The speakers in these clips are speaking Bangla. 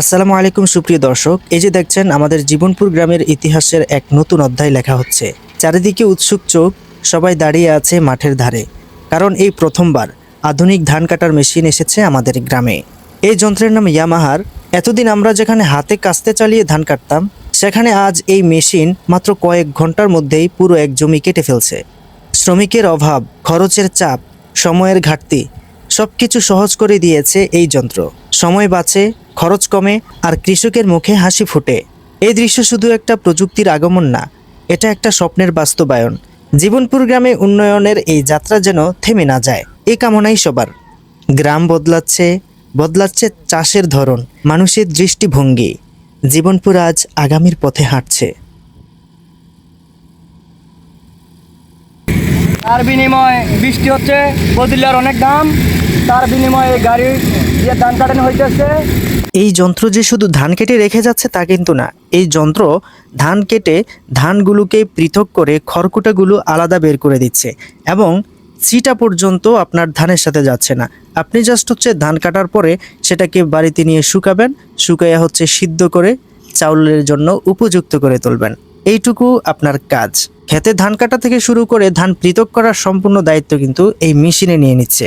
আসসালামু আলাইকুম, সুপ্রিয় দর্শক। এই যে দেখছেন, আমাদের জীবনপুর গ্রামের ইতিহাসের এক নতুন অধ্যায় লেখা হচ্ছে। চারিদিকে উৎসুক চোখ, সবাই দাঁড়িয়ে আছে মাঠের ধারে। কারণ এই প্রথমবার আধুনিক ধান কাটার মেশিন এসেছে আমাদের গ্রামে। এই যন্ত্রের নাম ইয়ামাহার। এতদিন আমরা যেখানে হাতে কাস্তে চালিয়ে ধান কাটতাম, সেখানে আজ এই মেশিন মাত্র কয়েক ঘণ্টার মধ্যেই পুরো এক জমি কেটে ফেলছে। শ্রমিকের অভাব, খরচের চাপ, সময়ের ঘাটতি সব কিছু সহজ করে দিয়েছে এই যন্ত্র। সময় বাঁচে খরচ কমে আর কৃষকের মুখে হাসি ফোটে। এই দৃশ্য শুধু একটা প্রযুক্তির আগমন না, এটা একটা স্বপ্নের বাস্তবায়ন। জীবনপুর গ্রামে উন্নয়নের এই যাত্রা যেন থেমে না যায়, এ কামনাই সবার। গ্রাম বদলাচ্ছে বদলাচ্ছে চাষের ধরন, মানুষের দৃষ্টিভঙ্গি। জীবনপুর আজ আগামীর পথে হাঁটছে। তার বিনিময়ে বৃষ্টি হচ্ছে বদিলার অনেক দাম। তার বিনিময়ে গাড়ি দিয়ে ধান কাটানো হইতেছে, এই যন্ত্র যে শুধু ধান কেটে রেখে যাচ্ছে তা কিন্তু না। এই যন্ত্র ধান কেটে ধানগুলোকে পৃথক করে খড়কুটাগুলো আলাদা বের করে দিচ্ছে এবং সিটা পর্যন্ত আপনার ধানের সাথে যাচ্ছে না। আপনি জাস্ট হচ্ছে ধান কাটার পরে সেটাকে বাড়িতে নিয়ে শুকাবেন, শুকাইয়া হচ্ছে সিদ্ধ করে চাউলের জন্য উপযুক্ত করে তুলবেন। এইটুকু আপনার কাজ। খেতে ধান কাটা থেকে শুরু করে ধান পৃথক করার সম্পূর্ণ দায়িত্ব কিন্তু এই মেশিনে নিয়ে নিচ্ছে।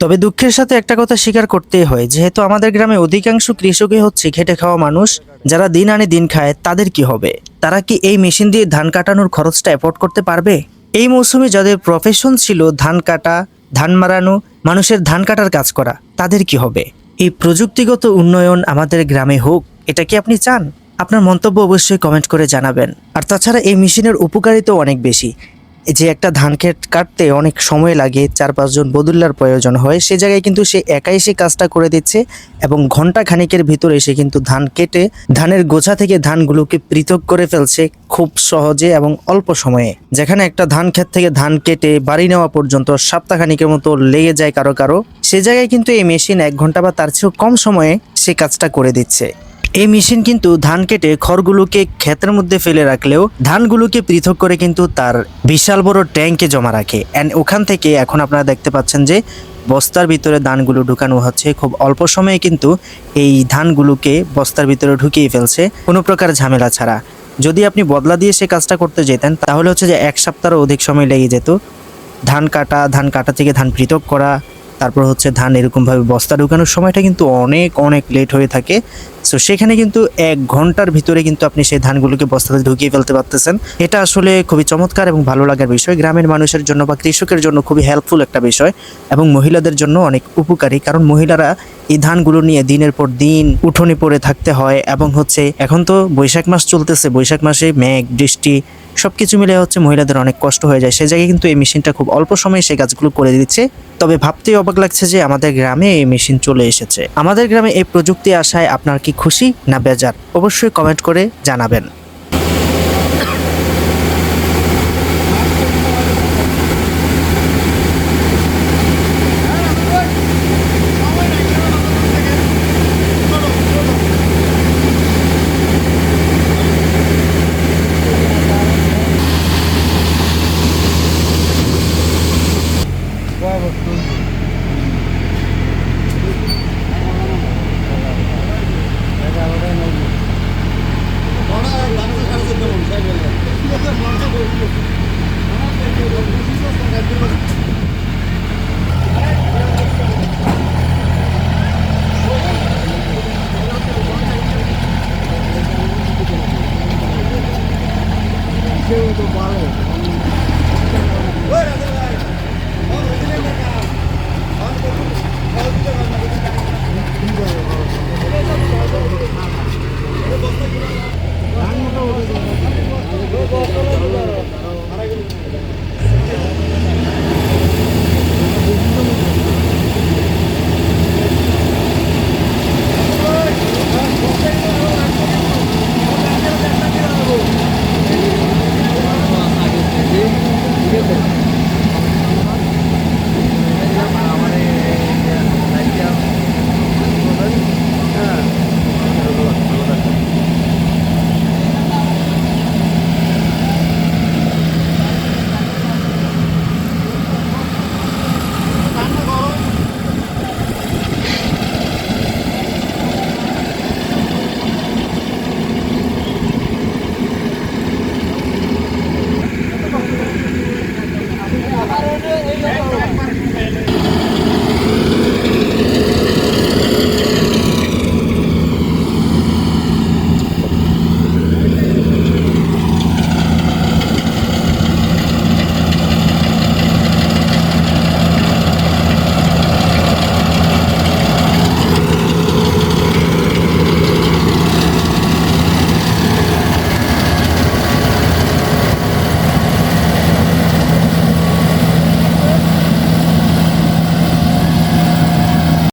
তবে দুঃখের সাথে একটা কথা স্বীকার করতেই হয়, যেহেতু আমাদের গ্রামে অধিকাংশ কৃষকই হচ্ছে খেটে খাওয়া মানুষ, যারা দিন আনে দিন খায়, তাদের কি হবে? তারা কি এই মেশিন দিয়ে ধান কাটানোর খরচটা অ্যাফোর্ড করতে পারবে? এই মৌসুমে যাদের প্রফেশন ছিল ধান কাটা, ধান মারানো, মানুষের ধান কাটার কাজ করা, তাদের কি হবে? এই প্রযুক্তিগত উন্নয়ন আমাদের গ্রামে হোক, এটা কি আপনি চান? আপনার মন্তব্য অবশ্যই কমেন্ট করে জানাবেন। আর তাছাড়া এই মেশিনের উপকারিতাও অনেক বেশি। যে একটা ধান ক্ষেত কাটতে অনেক সময় লাগে, চার পাঁচজন বদুল্লার প্রয়োজন হয়, সে জায়গায় কিন্তু সে একাই সে কাজটা করে দিচ্ছে এবং ঘণ্টা খানিকের ভিতরে সে কিন্তু ধান কেটে ধানের গোছা থেকে ধানগুলোকে পৃথক করে ফেলছে খুব সহজে এবং অল্প সময়ে। যেখানে একটা ধান ক্ষেত থেকে ধান কেটে বাড়ি নেওয়া পর্যন্ত সপ্তাহখানিকের মতো লেগে যায় কারও কারও, সে জায়গায় কিন্তু এই মেশিন এক ঘণ্টা বা তার চেয়েও কম সময়ে সে কাজটা করে দিচ্ছে। এই মেশিন কিন্তু ধান কেটে খড়গুলোকে ক্ষেতের মধ্যে ফেলে রাখলেও ধানগুলোকে পৃথক করে কিন্তু তার বিশাল বড় ট্যাঙ্কে জমা রাখে। অ্যান্ড ওখান থেকে এখন আপনারা দেখতে পাচ্ছেন যে বস্তার ভিতরে ধানগুলো ঢুকানো হচ্ছে। খুব অল্প সময়ে কিন্তু এই ধানগুলোকে বস্তার ভিতরে ঢুকিয়ে ফেলছে। কোনো প্রকার ঝামেলা ছাড়া। যদি আপনি বদলা দিয়ে সে কাজটা করতে যেতেন, তাহলে হচ্ছে যে এক সপ্তাহেরও অধিক সময় লেগে যেত। ধান কাটা ধান কাটা থেকে ধান পৃথক করা তারপর হচ্ছে ধান এরকমভাবে বস্তা ঢুকানোর সময়টা কিন্তু অনেক অনেক লেট হয়ে থাকে। সো সেখানে কিন্তু এক ঘণ্টার ভিতরে কিন্তু আপনি সেই ধানগুলোকে বস্তাতে ঢুকিয়ে ফেলতে পারতেছেন। এটা আসলে খুবই চমৎকার এবং ভালো লাগার বিষয়। গ্রামের মানুষের জন্য বা কৃষকের জন্য খুবই হেল্পফুল একটা বিষয় এবং মহিলাদের জন্য অনেক উপকারী। কারণ মহিলারা এই ধানগুলো নিয়ে দিনের পর দিন উঠোনে পড়ে থাকতে হয় এবং হচ্ছে এখন তো বৈশাখ মাস চলতেছে। বৈশাখ মাসে মেঘ, বৃষ্টি সব কিছু মিলে হচ্ছে মহিলাদের অনেক কষ্ট হয়ে যায়। সে জায়গায় কিন্তু এই মেশিনটা খুব অল্প সময়ে সেই কাজগুলো করে দিচ্ছে। তবে ভাবতেই অবাক লাগছে যে আমাদের গ্রামে এই মেশিন চলে এসেছে। আমাদের গ্রামে এই প্রযুক্তি আসায় আপনার কি খুশি না বেজার? অবশ্যই কমেন্ট করে জানাবেন। જેવું તો પાડો.